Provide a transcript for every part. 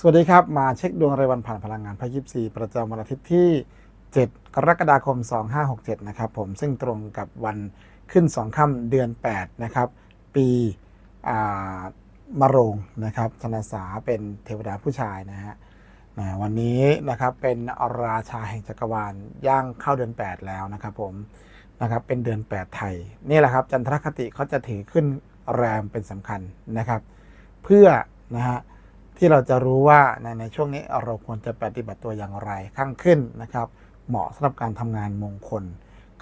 สวัสดีครับ มาเช็คดวงรายวันผ่านพลังงานพระยิบซีประจำวันอาทิตย์ที่ 7 กรกฎาคม 2567 นะครับผมซึ่งตรงกับวันขึ้น 2ค่ำเดือน 8 นะครับ ปีมะโรงนะครับธนสาเป็นเทวดาผู้ชายนะฮะนะวันนี้นะครับเป็นราชาแห่งจักรวาลย่างเข้าเดือน 8 แล้วนะครับผมนะครับเป็นเดือน 8 ไทย นี่แหละครับ จันทรคติเขาจะถือขึ้นแรมเป็นสำคัญนะครับ เพื่อนะฮะ ที่เราจะรู้ว่าในในช่วงนี้เราควรจะปฏิบัติตัวอย่างไร ข้างขึ้นนะครับ เหมาะสำหรับการทำงานมงคล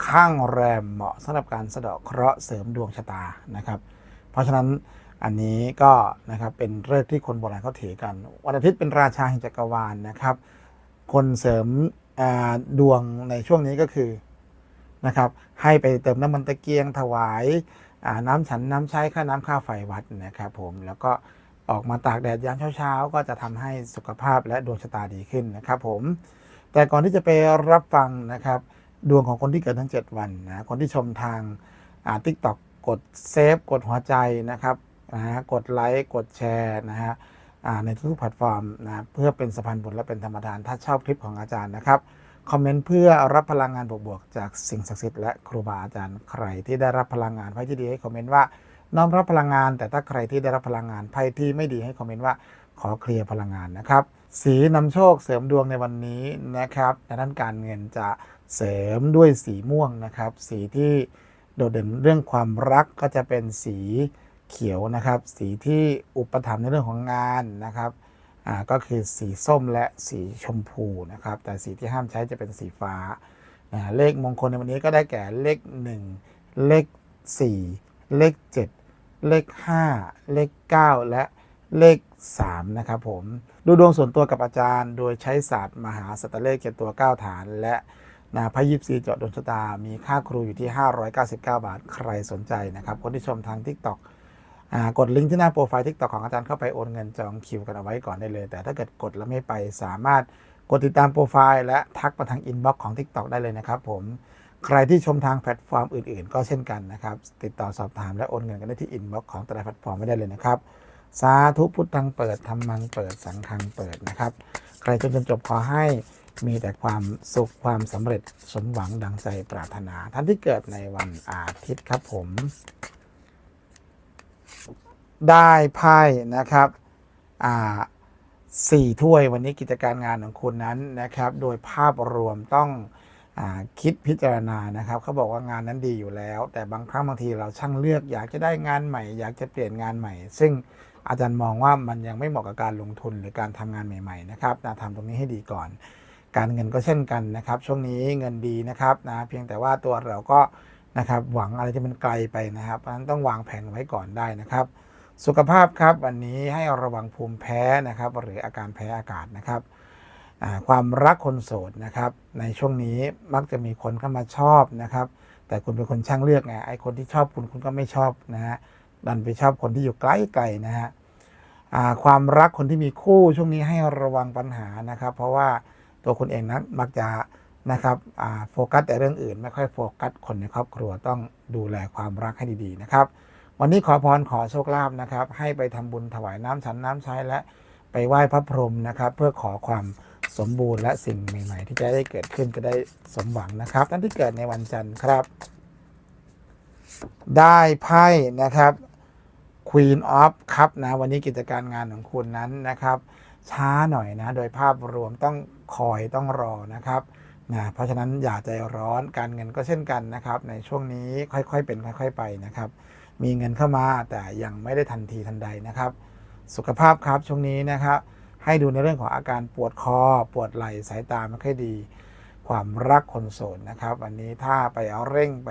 ข้างแรมเหมาะสำหรับการสะเดาะเคราะห์เสริมดวงชะตานะครับ เพราะฉะนั้นอันนี้ก็นะครับเป็นเรื่องที่คนโบราณเขาถือกัน วันอาทิตย์เป็นราชาแห่งจักรวาลนะครับ คนเสริมดวงในช่วงนี้ก็คือนะครับ ให้ไปเติมน้ำมันตะเกียงถวายน้ำฉันน้ำใช้ค่าน้ำค่าไฟวัดนะครับผมแล้วก็ ออกมาตากแดดยามเช้าๆ ก็จะทำให้สุขภาพและดวงชะตาดีขึ้นนะครับผม แต่ก่อนที่จะไปรับฟังนะครับ ดวงของคนที่เกิดทั้ง 7 วันนะ คนที่ชมทางทิกตอกกดเซฟกดหัวใจนะครับนะฮะกดไลค์กดแชร์นะฮะอ่าในทุกๆแพลตฟอร์มนะเพื่อเป็นสะพานบุญและเป็นธรรมทาน ถ้าชอบคลิปของอาจารย์นะครับ คอมเมนต์เพื่อรับพลังงานบวกๆจากสิ่งศักดิ์สิทธิ์และครูบาอาจารย์ใครที่ได้รับพลังงานไว้ที่ดีให้คอมเมนต์ว่า น้อมรับพลังงาน แต่ถ้าใครที่ได้รับพลังงานไพ่ที่ไม่ดีให้คอมเมนต์ว่าขอเคลียร์พลังงานนะครับ สีนำโชคเสริมดวงในวันนี้นะครับในด้านการเงินจะเสริมด้วยสีม่วงนะครับ สีที่โดดเด่นเรื่องความรักก็จะเป็นสีเขียวนะครับ สีที่อุปถัมภ์ในเรื่องของงานนะครับอ่าก็คือสีส้มและสีชมพูนะครับ แต่สีที่ห้ามใช้จะเป็นสีฟ้าอ่าเลขมงคลในวันนี้ก็ได้แก่เลข 1 เลข 4 เลข 7 เลข 5 เลข 9 และเลข 3 นะครับผม ดูดวงส่วนตัวกับอาจารย์ โดยใช้ศาสตร์มหาสัตเลขเจ็ดตัว 9 ฐาน และนาพยิบซีเจาะดวงชะตา มีค่าครูอยู่ที่ 599 บาท ใครสนใจนะครับ คนที่ชมทาง TikTok อ่ากดลิงก์ที่หน้าโปรไฟล์ TikTok ของอาจารย์เข้าไปโอนเงินจองคิวกันเอาไว้ก่อนได้เลย แต่ถ้าเกิดกดแล้วไม่ไปสามารถกดติดตามโปรไฟล์และทักมาทางอินบ็อกซ์ของ TikTok ได้เลยนะครับผม ใครที่ชมทางแพลตฟอร์มอื่น ๆ ก็เช่นกันนะครับ ติดต่อสอบถามและโอนเงินกันได้ที่อินบ็อกซ์ของแต่ละแพลตฟอร์มไม่ได้เลยนะครับ สาธุพุทธังเปิดธรรมังเปิดสังฆังเปิดนะครับ ใครจนจนจบขอให้มีแต่ความสุขความสำเร็จสมหวังดังใจปรารถนา ท่านที่เกิดในวันอาทิตย์ครับผม ได้ไพ่นะครับอ่าสี่ถ้วยวันนี้กิจการงานของคุณนั้นนะครับ โดยภาพรวมต้อง คิดพิจารณานะครับเขาบอกว่างานนั้นดีอยู่แล้ว แต่บางครั้งบางทีเราช่างเลือก อยากจะได้งานใหม่ อยากจะเปลี่ยนงานใหม่ ซึ่งอาจารย์มองว่ามันยังไม่เหมาะกับการลงทุนหรือการทำงานใหม่ๆนะครับนะทำตรงนี้ให้ดีก่อน การเงินก็เช่นกันนะครับ ช่วงนี้เงินดีนะครับนะเพียงแต่ว่าตัวเราก็นะครับหวังอะไรที่มันไกลไปนะครับเพราะฉะนั้นต้องวางแผนไว้ก่อนได้นะครับ สุขภาพครับวันนี้ให้ระวังภูมิแพ้นะครับ หรืออาการแพ้อากาศนะครับ ความรักคนโสดนะครับ ในช่วงนี้มักจะมีคนเข้ามาชอบนะครับ แต่คุณเป็นคนช่างเลือกไงไอ้คนที่ชอบคุณคุณก็ไม่ชอบนะฮะดันไปชอบคนที่อยู่ใกล้ๆนะฮะความรักคนที่มีคู่ช่วงนี้ให้ระวังปัญหานะครับ เพราะว่าตัวคุณเองนั้นมักจะนะครับโฟกัสแต่เรื่องอื่น ไม่ค่อยโฟกัสคนในครอบครัวต้องดูแลความรักให้ดีๆนะครับ วันนี้ขอพรขอโชคลาภนะครับ ให้ไปทำบุญถวายน้ำฉันน้ำใช้และไปไหว้พระพรหมนะครับ เพื่อขอความ สมบูรณ์และสิ่งใหม่ ๆ ที่จะได้เกิดขึ้นก็ได้สมหวังนะครับ ท่านที่เกิดในวันจันทร์ครับ ได้ไพ่นะครับ Queen of Cup นะวันนี้กิจการงานของคุณนั้นนะครับ ช้าหน่อยนะ โดยภาพรวมต้องคอยต้องรอนะครับนะเพราะฉะนั้นอย่าใจร้อนการเงินก็เช่นกันนะครับ ในช่วงนี้ค่อยๆเป็นค่อย ๆ ไปนะครับ มีเงินเข้ามาแต่ยังไม่ได้ทันทีทันใดนะครับ สุขภาพครับช่วงนี้นะครับ ให้ดูในเรื่องของอาการปวดคอ ปวดไหล่สายตาไม่ค่อยดี ความรักคนโสดนะครับวันนี้ถ้าไปเอาเร่งไป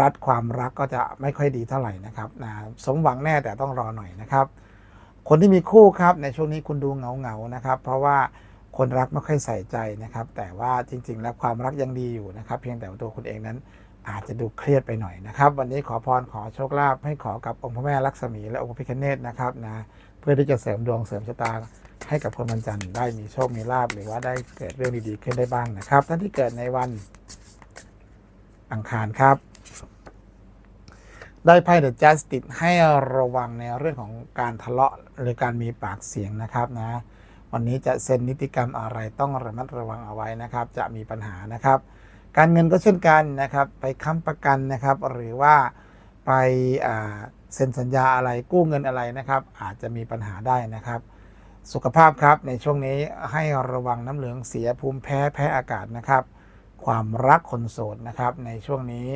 รัดความรักก็จะไม่ค่อยดีเท่าไหร่นะครับนะสมหวังแน่แต่ต้องรอหน่อยนะครับ คนที่มีคู่ครับในช่วงนี้คุณดูเหงาเงานะครับ เพราะว่าคนรักไม่ค่อยใส่ใจนะครับ แต่ว่าจริง ๆ แล้วความรักยังดีอยู่นะครับ เพียงแต่ว่าตัวคุณเองนั้นอาจจะดูเครียดไปหน่อยนะครับ วันนี้ขอพรขอโชคลาภให้ขอกับองค์พระแม่ลักษมีและองค์พระพิฆเนศนะครับนะเพื่อที่จะเสริมดวงเสริมชะตา ให้กับคนวันจันทร์ได้มีโชค มีลาภหรือว่าได้เกิดเรื่องดีๆขึ้นได้บ้างนะครับ ท่านที่เกิดในวันอังคารครับ ได้ไพ่เดอะจัสติสให้ระวังในเรื่องของการทะเลาะหรือการมีปากเสียงนะครับนะวันนี้จะเซ็นนิติกรรมอะไรต้องระมัดระวังเอาไว้นะครับ จะมีปัญหานะครับ การเงินก็เช่นกันนะครับ ไปค้ำประกันนะครับ หรือว่าไปเซ็นสัญญาอะไรกู้เงินอะไรนะครับ อาจจะมีปัญหาได้นะครับ สุขภาพครับในช่วงนี้ให้ระวังน้ำเหลืองเสียภูมิแพ้แพ้อากาศนะครับ ความรักคนโสดนะครับ ในช่วงนี้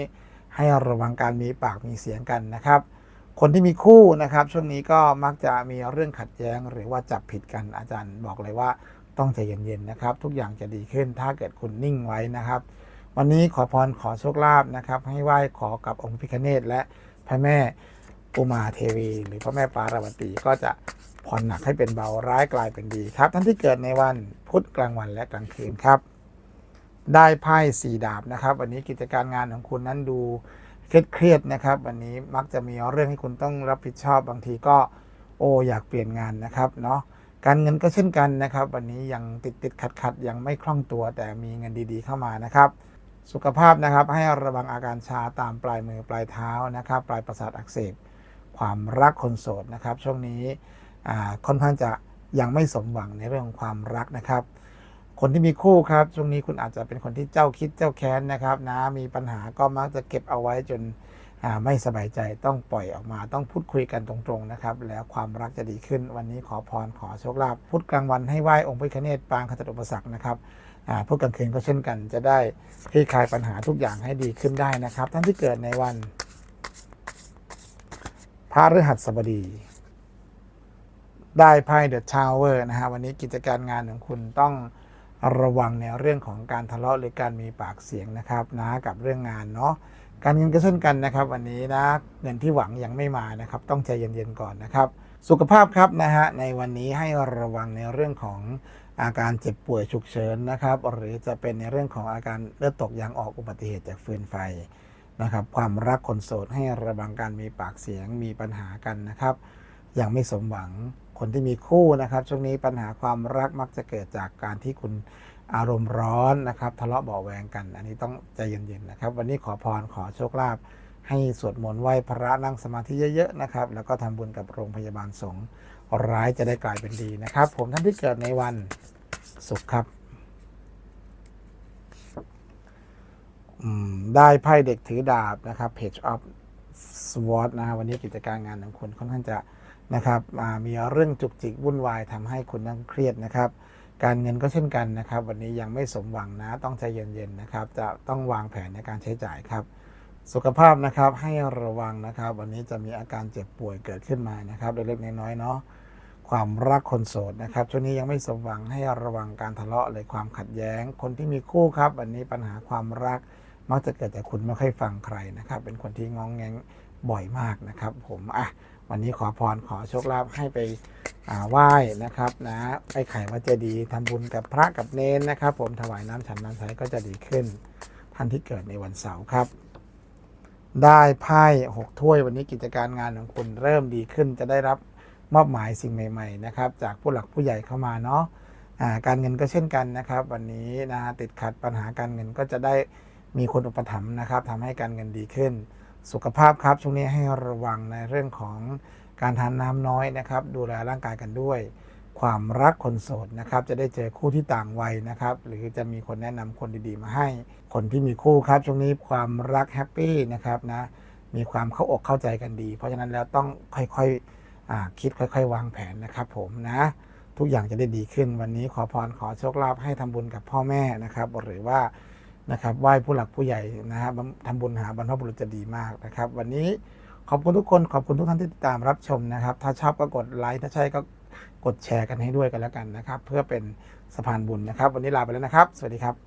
ให้ระวังการมีปากมีเสียงกันนะครับ คนที่มีคู่นะครับ ช่วงนี้ก็มักจะมีเรื่องขัดแย้งหรือว่าจับผิดกันอาจารย์บอกเลยว่าต้องใจเย็นๆนะครับ ทุกอย่างจะดีขึ้นถ้าเกิดคุณนิ่งไว้นะครับ วันนี้ขอพรขอโชคลาภนะครับ ให้ไหว้ขอกับองค์พิคเนตและพระแม่ อุมาเทวี หรือพระแม่ปารวตีก็จะผ่อนหนักให้เป็นเบาร้ายกลายเป็นดีครับ ท่านที่เกิดในวันพุธกลางวันและกลางคืนครับ ได้ไพ่สี่ดาบนะครับ วันนี้กิจการงานของคุณนั้นดูเครียดๆนะครับ วันนี้มักจะมีเรื่องให้คุณต้องรับผิดชอบบางทีก็โออยากเปลี่ยนงานนะครับเนาะการเงินก็เช่นกันนะครับ วันนี้ยังติดติดขัดขัดยังไม่คล่องตัวแต่มีเงินดีๆ เข้ามานะครับ สุขภาพนะครับให้ระวังอาการชาตามปลายมือปลายเท้านะครับ ปลายประสาทอักเสบ ความรักคนโสดนะครับ ช่วงนี้ค่อนข้างจะยังไม่สมหวังในเรื่องของความรักนะครับ คนที่มีคู่ครับ ช่วงนี้คุณอาจจะเป็นคนที่เจ้าคิดเจ้าแค้นนะครับนะมีปัญหาก็มักจะเก็บเอาไว้จนไม่สบายใจต้องปล่อยออกมาต้องพูดคุยกันตรงๆนะครับ แล้วความรักจะดีขึ้น วันนี้ขอพรขอโชคลาภพุธกลางวันให้ไหว้องค์พระพิฆเนศปางขจัดอุปสรรคนะครับพุธกลางคืนก็เช่นกันจะได้คลี่คลายปัญหาทุกอย่างให้ดีขึ้นได้นะครับ ท่านที่เกิดในวัน พระฤหัสบดี ได้ไพ่เดอะทาวเวอร์นะฮะวันนี้กิจการงานของคุณต้องระวังในเรื่องของการทะเลาะหรือการมีปากเสียงนะครับนะกับเรื่องงานเนาะการเงินก็เช่นกันนะครับ วันนี้นะเงินที่หวังยังไม่มานะครับ ต้องใจเย็นๆก่อนนะครับ สุขภาพครับนะฮะในวันนี้ให้ระวังในเรื่องของอาการเจ็บป่วยฉุกเฉินนะครับ หรือจะเป็นในเรื่องของอาการเลือดตกยางออกอุบัติเหตุจากฟืนไฟ นะครับ ความรักคนโสดให้ระวังการมีปากเสียงมีปัญหากันนะครับ ยังไม่สมหวังคนที่มีคู่นะครับ ช่วงนี้ปัญหาความรักมักจะเกิดจากการที่คุณอารมณ์ร้อนนะครับ ทะเลาะเบาแวงกัน อันนี้ต้องใจเย็นๆนะครับ วันนี้ขอพรขอโชคลาภให้สวดมนต์ไหว้พระนั่งสมาธิเยอะๆนะครับ แล้วก็ทำบุญกับโรงพยาบาลสงฆ์ร้ายจะได้กลายเป็นดีนะครับ ผมท่านที่เกิดในวันศุกร์ครับอืม ได้ไพ่เด็กถือดาบนะครับ Page of Sword นะวันนี้กิจการงานของคุณค่อนข้างจะนะครับมีเรื่องจุกจิกวุ่นวายทำให้คุณนั่งเครียดนะครับ การเงินก็เช่นกันนะครับ วันนี้ยังไม่สมหวังนะต้องใจเย็นๆนะครับ จะต้องวางแผนในการใช้จ่ายครับ สุขภาพนะครับให้ระวังนะครับ วันนี้จะมีอาการเจ็บป่วยเกิดขึ้นมานะครับเล็กๆน้อยๆเนาะความรักคนโสดนะครับช่วงนี้ยังไม่สมหวังให้ระวังการทะเลาะเลยความขัดแย้ง คนที่มีคู่ครับ วันนี้ปัญหาความรัก มักจะเกิดจากคุณไม่ค่อยฟังใครนะครับ เป็นคนที่งองแงงบ่อยมากนะครับ ผมอะวันนี้ขอพรขอโชคลาภให้ไปอ่าไหว้นะครับนะไอ้ไข่วัดเจดีย์ทำบุญกับพระกับเนนนะครับ ผมถวายน้ำฉันน้ำใสก็จะดีขึ้น ท่านที่เกิดในวันเสาร์ครับ ได้ไพ่หกถ้วยวันนี้กิจการงานของคุณเริ่มดีขึ้น จะได้รับมอบหมายสิ่งใหม่ ๆ นะครับ จากผู้หลักผู้ใหญ่เข้ามาเนาะการเงินก็เช่นกันนะครับ วันนี้นะติดขัดปัญหาการเงินก็จะได้ มีคนอุปถัมภ์นะครับทำให้การเงินดีขึ้น สุขภาพครับช่วงนี้ให้ระวังในเรื่องของการทานน้ำน้อยนะครับ ดูแลร่างกายกันด้วย ความรักคนโสดนะครับ จะได้เจอคู่ที่ต่างวัยนะครับ หรือจะมีคนแนะนำคนดีๆมาให้ คนที่มีคู่ครับช่วงนี้ความรักแฮปปี้นะครับนะมีความเข้าอกเข้าใจกันดี เพราะฉะนั้นแล้วต้องค่อยๆคิดค่อย ๆ วางแผนนะครับผมนะทุกอย่างจะได้ดีขึ้นวันนี้ขอพรขอโชคลาภให้ทำบุญกับพ่อแม่นะครับ หรือว่า นะครับไหว้ผู้หลักผู้ใหญ่นะฮะบทำบุญหาบรรพบุรุษจะดีมากนะครับ วันนี้ขอบคุณทุกคนขอบคุณทุกท่านที่ติดตามรับชมนะครับ ถ้าชอบก็กดไลค์ถ้าใช่ก็กดแชร์กันให้ด้วยกันแล้วกันนะครับ เพื่อเป็นสะพานบุญนะครับ วันนี้ลาไปแล้วนะครับ สวัสดีครับ